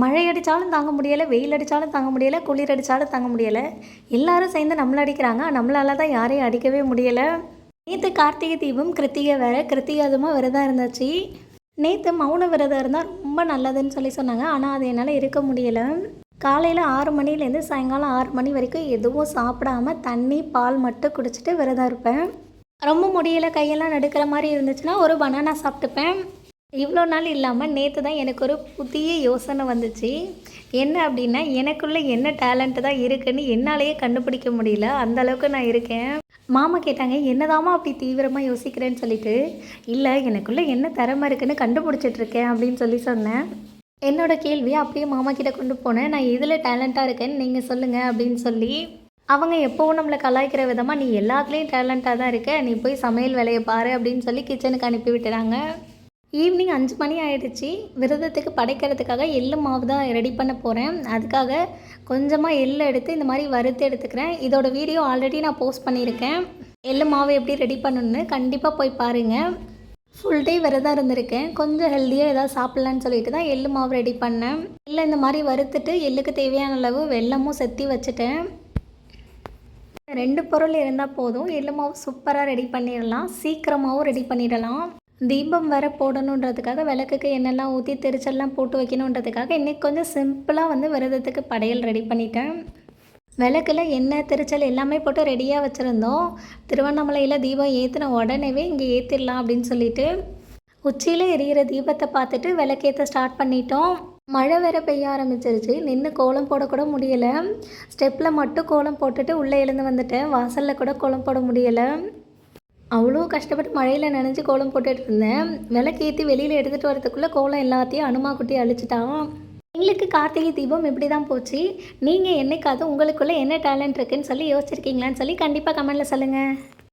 மழை அடித்தாலும் தாங்க முடியலை வெயில் அடித்தாலும் தாங்க முடியலை குளிர் அடித்தாலும் தாங்க முடியலை. எல்லாரும் சேர்ந்து நம்மளை அடிக்கிறாங்க. நம்மளால தான் யாரையும் அடிக்கவே முடியலை. நேற்று கார்த்திகை தீபம் கிருத்திகை வேறு கிருத்திகை அதுமா விரதம் இருந்துச்சு. நேற்று மௌன விரதம் இருந்தால் ரொம்ப நல்லதுன்னு சொல்லி சொன்னாங்க. ஆனால் அது என்னால் இருக்க முடியலை. காலையில் ஆறு மணிலேருந்து சாயங்காலம் ஆறு மணி வரைக்கும் எதுவும் சாப்பிடாம தண்ணி பால் மட்டும் குடிச்சிட்டு விரதம் இருப்பேன். ரொம்ப முடியலை கையெல்லாம் நடுக்கிற மாதிரி இருந்துச்சுன்னா ஒரு பனானா சாப்பிட்டுப்பேன். இவ்வளோ நாள் இல்லாமல் நேற்று தான் எனக்கு ஒரு புதிய யோசனை வந்துச்சு. என்ன அப்படின்னா எனக்குள்ளே என்ன டேலண்ட்டு தான் இருக்குன்னு என்னாலேயே கண்டுபிடிக்க முடியல. அந்த அளவுக்கு நான் இருக்கேன். மாமா கேட்டாங்க என்னதாமா அப்படி தீவிரமாக யோசிக்கிறேன்னு சொல்லிட்டு? இல்லை எனக்குள்ளே என்ன திறமை இருக்குன்னு கண்டுபிடிச்சிட்டு இருக்கேன் அப்படின்னு சொல்லி சொன்னேன். என்னோட கேள்வியை அப்படியே மாமா கிட்ட கொண்டு போனேன். நான் எதில் டேலண்ட்டாக இருக்கேன்னு நீங்கள் சொல்லுங்கள் அப்படின்னு சொல்லி. அவங்க எப்போவும் நம்மளை கலாய்க்கிற விதமாக நீ எல்லாத்துலேயும் டேலண்ட்டாக தான் இருக்க. நீ போய் சமையல் வேலையை பாரு அப்படின்னு சொல்லி கிச்சனுக்கு அனுப்பி விட்டுறாங்க. ஈவினிங் அஞ்சு மணி ஆயிடுச்சு. விரதத்துக்கு படைக்கிறதுக்காக எள்ளு மாவு தான் ரெடி பண்ண போகிறேன் அதுக்காக கொஞ்சமாக எள்ளு எடுத்து இந்த மாதிரி வறுத்து எடுத்துக்கிறேன். இதோட வீடியோ ஆல்ரெடி நான் போஸ்ட் பண்ணியிருக்கேன். எள்ளு மாவு எப்படி ரெடி பண்ணணும்னு கண்டிப்பாக போய் பாருங்கள் ஃபுல் டே விரதம் இருந்திருக்கேன். கொஞ்சம் ஹெல்த்தியாக ஏதாவது சாப்பிட்லான்னு சொல்லிட்டு தான் எள்ளு மாவு ரெடி பண்ணேன். இல்லை இந்த மாதிரி வறுத்துட்டு எள்ளுக்கு தேவையான அளவு வெள்ளமும் செத்தி வச்சுட்டேன். ரெண்டு பொருள் இருந்தால் போதும். எள்ளு மாவு சூப்பராக ரெடி பண்ணிடலாம். சீக்கிரமாகவும் ரெடி பண்ணிடலாம். தீபம் வர போடணுன்றதுக்காக விளக்குக்கு என்னெல்லாம் ஊற்றி திருச்செல்லாம் போட்டு வைக்கணுன்றதுக்காக இன்றைக்கி கொஞ்சம் சிம்பிளாக வந்து விரதத்துக்கு படையல் ரெடி பண்ணிட்டேன். விளக்குல எண்ணெய் திருச்சல் எல்லாமே போட்டு ரெடியாக வச்சுருந்தோம். திருவண்ணாமலையில் தீபம் ஏற்றின உடனேவே இங்கே ஏற்றிடலாம் அப்படின்னு சொல்லிட்டு உச்சியில் எரியிற தீபத்தை பார்த்துட்டு விளக்கேற்ற ஸ்டார்ட் பண்ணிட்டோம். மழை வேற பெய்ய ஆரம்பிச்சிருச்சு. நின்று கோலம் போடக்கூட முடியலை. ஸ்டெப்பில் மட்டும் கோலம் போட்டுட்டு உள்ளே எழுந்து வந்துட்டேன். வாசலில் கூட கோலம் போட முடியலை. அவ்வளோ கஷ்டப்பட்டு மழையில் நனைஞ்சு கோலம் போட்டுட்டு இருந்தேன். விளக்கேற்றி வெளியில் எடுத்துகிட்டு வரதுக்குள்ளே கோலம் எல்லாத்தையும் அனுமா குட்டி அழிச்சிட்டான். எங்களுக்கு கார்த்திகை தீபம் இப்படி தான் போச்சு. நீங்கள் என்னைக்காவது உங்களுக்குள்ளே என்ன டேலண்ட் இருக்குன்னு சொல்லி யோசிச்சிருக்கீங்களான்னு சொல்லி கண்டிப்பாக கமெண்டில் சொல்லுங்கள்